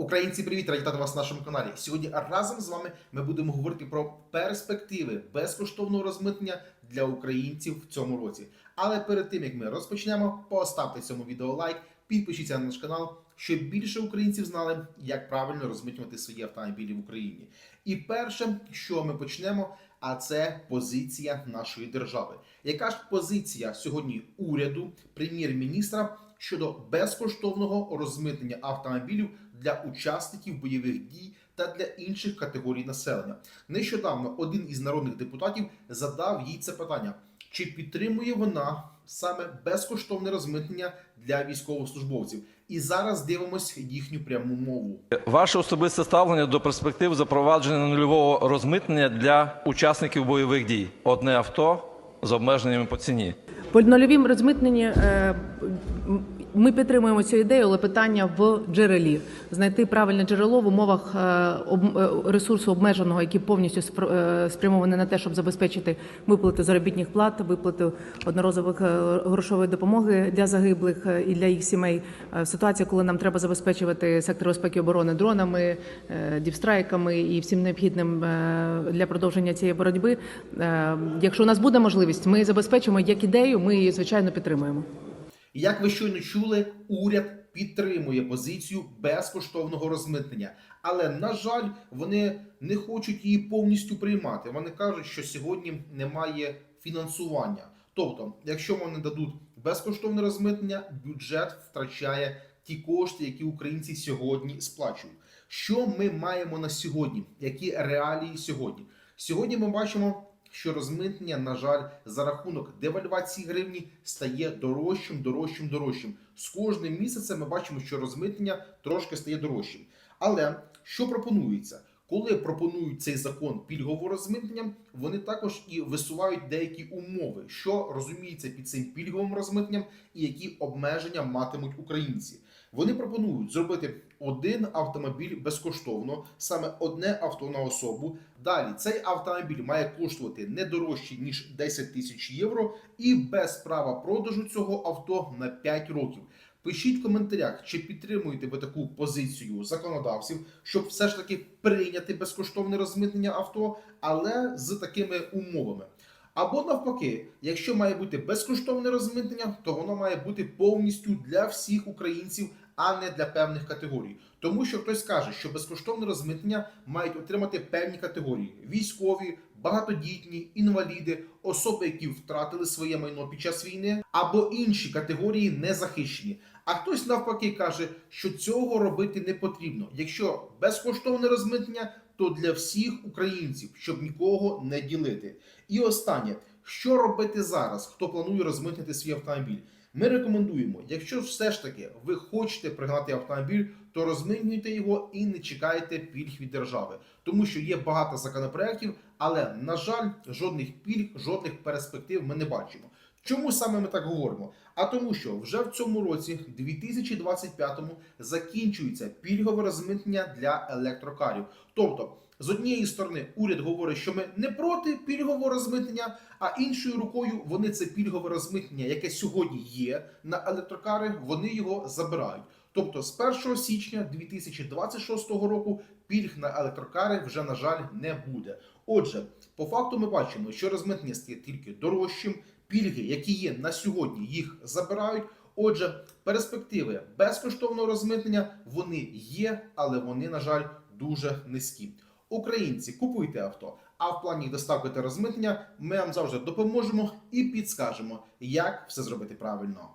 Українці, привіт! Раді вас на нашому каналі. Сьогодні разом з вами ми будемо говорити про перспективи безкоштовного розмитнення для українців в цьому році. Але перед тим як ми розпочнемо, поставте цьому відео лайк, підпишіться на наш канал, щоб більше українців знали, як правильно розмитнювати свої автомобілі в Україні. І перше, що ми почнемо, а це позиція нашої держави. Яка ж позиція сьогодні уряду, прем'єр-міністра щодо безкоштовного розмитнення автомобілів для учасників бойових дій та для інших категорій населення? Нещодавно один із народних депутатів задав їй це питання: чи підтримує вона саме безкоштовне розмитнення для військовослужбовців? І зараз дивимось їхню пряму мову. Ваше особисте ставлення до перспектив запровадження нульового розмитнення для учасників бойових дій. Одне авто з обмеженнями по ціні. По нульовім розмитненні е, ми підтримуємо цю ідею, але питання в джерелі знайти правильне джерело в умовах е, е, ресурсу обмеженого, який повністю е, спрямований на те, щоб забезпечити виплати заробітних плат, виплати одноразових грошової допомоги для загиблих і для їх сімей. В ситуації, коли нам треба забезпечувати сектор безпеки і оборони дронами, діпстрайками і всім необхідним для продовження цієї боротьби. Якщо у нас буде можливість, ми забезпечимо як ідею. Ми її звичайно підтримуємо. Як ви щойно чули, уряд підтримує позицію безкоштовного розмитнення, але на жаль, вони не хочуть її повністю приймати. Вони кажуть, що сьогодні немає фінансування. Тобто, якщо вони дадуть безкоштовне розмитнення, бюджет втрачає ті кошти, які українці сьогодні сплачують. Що ми маємо на сьогодні? Які реалії сьогодні? Сьогодні ми бачимо що розмитнення, на жаль, за рахунок девальвації гривні стає дорожчим, дорожчим, дорожчим. З кожним місяцем ми бачимо, що розмитнення трошки стає дорожчим. Але що пропонується? Коли пропонують цей закон пільгового розмитнення, вони також і висувають деякі умови, що розуміється під цим пільговим розмитненням і які обмеження матимуть українці. Вони пропонують зробити один автомобіль безкоштовно, саме одне авто на особу. Далі цей автомобіль має коштувати не дорожче ніж 10 тисяч євро, і без права продажу цього авто на 5 років. Пишіть в коментарях, чи підтримуєте ви таку позицію законодавців, щоб все ж таки прийняти безкоштовне розмитнення авто, але з такими умовами. Або навпаки, якщо має бути безкоштовне розмитнення, то воно має бути повністю для всіх українців, а не для певних категорій. Тому що хтось каже, що безкоштовне розмитнення мають отримати певні категорії: військові, багатодітні, інваліди, особи, які втратили своє майно під час війни, або інші категорії незахищені. А хтось навпаки каже, що цього робити не потрібно. Якщо безкоштовне розмитнення, то для всіх українців, щоб нікого не ділити. І останнє, що робити зараз, хто планує розмитнити свій автомобіль? Ми рекомендуємо, якщо все ж таки ви хочете пригнати автомобіль, то розмінюйте його і не чекайте пільг від держави, тому що є багато законопроєктів, але на жаль, жодних пільг, жодних перспектив ми не бачимо. Чому саме ми так говоримо? А тому, що вже в цьому році, 2025-му, закінчується пільгове розмитнення для електрокарів. Тобто, з однієї сторони, уряд говорить, що ми не проти пільгового розмитнення, а іншою рукою вони це пільгове розмитнення, яке сьогодні є на електрокари, вони його забирають. Тобто з 1 січня 2026 року пільг на електрокари вже на жаль не буде. Отже, по факту ми бачимо, що розмитнення стає тільки дорожчим. Пільги, які є на сьогодні, їх забирають. Отже, перспективи безкоштовного розмитнення вони є, але вони, на жаль, дуже низькі. Українці, купуйте авто. А в плані доставки та розмитнення ми вам завжди допоможемо і підскажемо, як все зробити правильно.